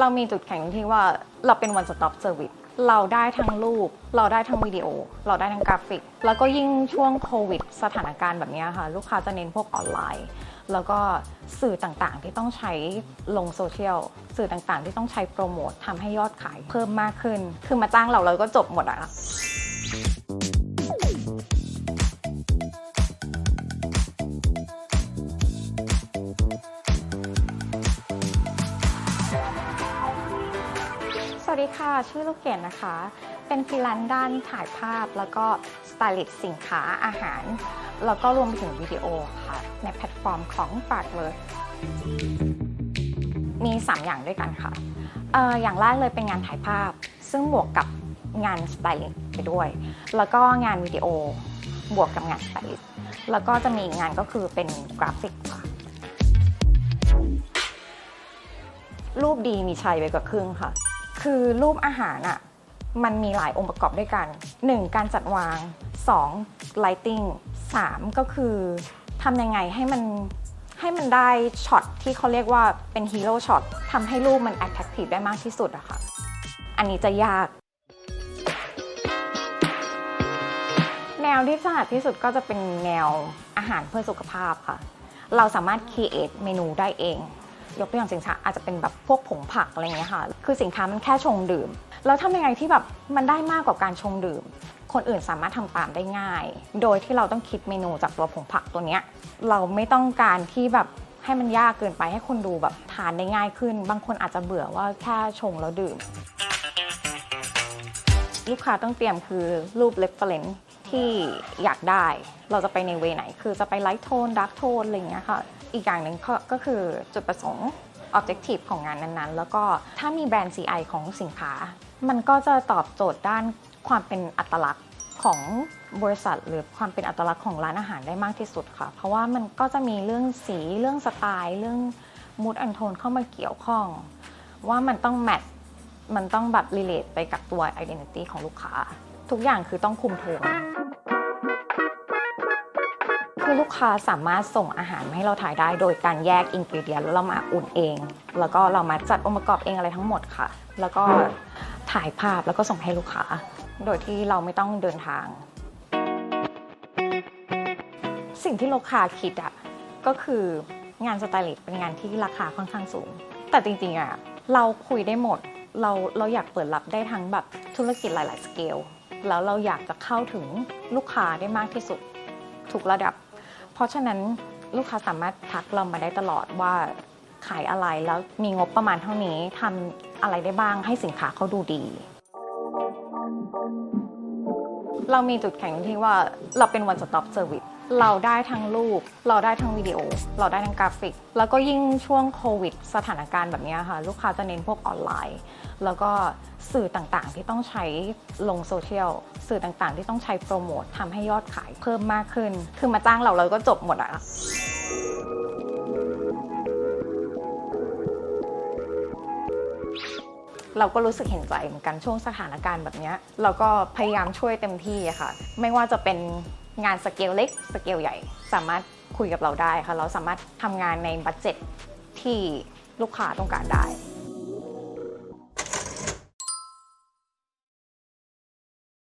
เรามีจุดแข็งที่ว่าเราเป็น one stop service เราได้ทั้งรูป เราได้ทั้งวิดีโอ เราได้ทั้งกราฟิก แล้วก็ยิ่งช่วงโควิด สถานการณ์แบบนี้ค่ะ ลูกค้าจะเน้นพวกออนไลน์ แล้วก็สื่อต่างๆที่ต้องใช้ลงโซเชียล สื่อต่างๆที่ต้องใช้โปรโมททำให้ยอดขายเพิ่มมากขึ้น คือมาจ้างเราเราก็จบหมดอะ สวัสดีค่ะ ชื่อลูกเกดนะคะ เป็นฟรีแลนซ์ด้านถ่ายภาพแล้วก็สไตลิสต์สินค้าอาหาร แล้วก็รวมไปถึงวิดีโอค่ะ ในแพลตฟอร์มของ f a r t w o r k มี 3 อย่างด้วยกันค่ะเอ่ออย่างแรกเลยเป็นงานถ่ายภาพ ซึ่งบวกกับงานสไตลิสต์ไปด้วย แล้วก็งานวิดีโอบวกกับงานสไตลิสต์แล้วก็จะมีงานก็คือเป็นกราฟิกค่ะรูปดีมีชัยไปกว่าครึ่งค่ะ คือรูปอาหารอะ่ะมันมีหลายองค์ประกอบด้วยกัน 1. การจัดวาง 2. lighting 3. ก็คือทำยังไงให้มันให้มันได้ช็อตที่เขาเรียกว่าเป็นฮีโร่ช็อตทำให้รูปมัน attractive ได้มากที่สุดอะค่ะ อันนี้จะยาก แนวที่ถนัดที่สุดก็จะเป็นแนวอาหารเพื่อสุขภาพค่ะ เราสามารถ create เมนูได้เอง ยกตัวอย่างสินค้าอาจจะเป็นแบบพวกผงผักอะไรเงี้ยค่ะ คือสินค้ามันแค่ชงดื่ม แล้วทำยังไงที่แบบมันได้มากกว่าการชงดื่ม คนอื่นสามารถทำตามได้ง่าย โดยที่เราต้องคิดเมนูจากตัวผงผักตัวเนี้ยเราไม่ต้องการที่แบบให้มันยากเกินไปให้คนดูแบบทานได้ง่ายขึ้น บางคนอาจจะเบื่อว่าแค่ชงแล้วดื่ม ลูกค้าต้องเตรียมคือรูป reference ที่อยากได้ เราจะไปในเวไหน คือจะไปไลท์โทนดาร์กโทนอะไรอย่างเงี้ยค่ะ อีกอย่างหนึ่งก็คือจุดประสงค์ objective ของงานนั้นๆ แล้วก็ถ้ามีแบรนด์ CI ของสินค้า มันก็จะตอบโจทย์ด้านความเป็นอัตลักษณ์ของบริษัท หรือความเป็นอัตลักษณ์ของร้านอาหารได้มากที่สุดค่ะ เพราะว่ามันก็จะมีเรื่องสีเรื่องสไตล์เรื่องมูดอันโทนเข้ามาเกี่ยวข้อง ว่ามันต้องแมทมันต้องแบบ relate ไปกับตัว identity ของลูกค้า ทุกอย่างคือต้องคุมโทน คือลูกค้าสามารถส่งอาหารมาให้เราถ่ายได้โดยการแยกอินกริเดียนแล้วเรามาอุ่นเอง แล้วก็เรามาจัดองค์ประกอบเองอะไรทั้งหมดค่ะ แล้วก็ถ่ายภาพแล้วก็ส่งให้ลูกค้า โดยที่เราไม่ต้องเดินทาง สิ่งที่ลูกค้าคิดอะก็คืองานสไตลิสต์เป็นงานที่ราคาค่อนข้างสูง แต่จริงๆอะเราคุยได้หมดเราเราอยากเปิดรับได้ทั้งแบบธุรกิจหลาย ๆ สเกลแล้วเราอยากจะเข้าถึงลูกค้าได้มากที่สุดทุกระดับ เพราะฉะนั้นลูกค้าสามารถทักเรามาได้ตลอดว่าขายอะไรแล้วมีงบประมาณเท่านี้ทำอะไรได้บ้างให้สินค้าเขาดูดี เรามีจุดแข็งที่ว่าเราเป็น one stop service เราได้ทั้งรูป เราได้ทั้งวิดีโอ เราได้ทั้งกราฟิก แล้วก็ยิ่งช่วงโควิด สถานการณ์แบบนี้ค่ะ ลูกค้าจะเน้นพวกออนไลน์ แล้วก็สื่อต่างๆที่ต้องใช้ลงโซเชียล สื่อต่างๆที่ต้องใช้โปรโมททำให้ยอดขายเพิ่มมากขึ้น คือมาจ้างเราเราก็จบหมดอะ เราก็รู้สึกเห็นใจเหมือนกันช่วงสถานการณ์แบบนี้เราก็พยายามช่วยเต็มที่ค่ะ ไม่ว่าจะเป็นงานสเกลเล็กสเกลใหญ่ สามารถคุยกับเราได้ค่ะ เราสามารถทำงานในบัตเจ็ตที่ลูกค้าต้องการได้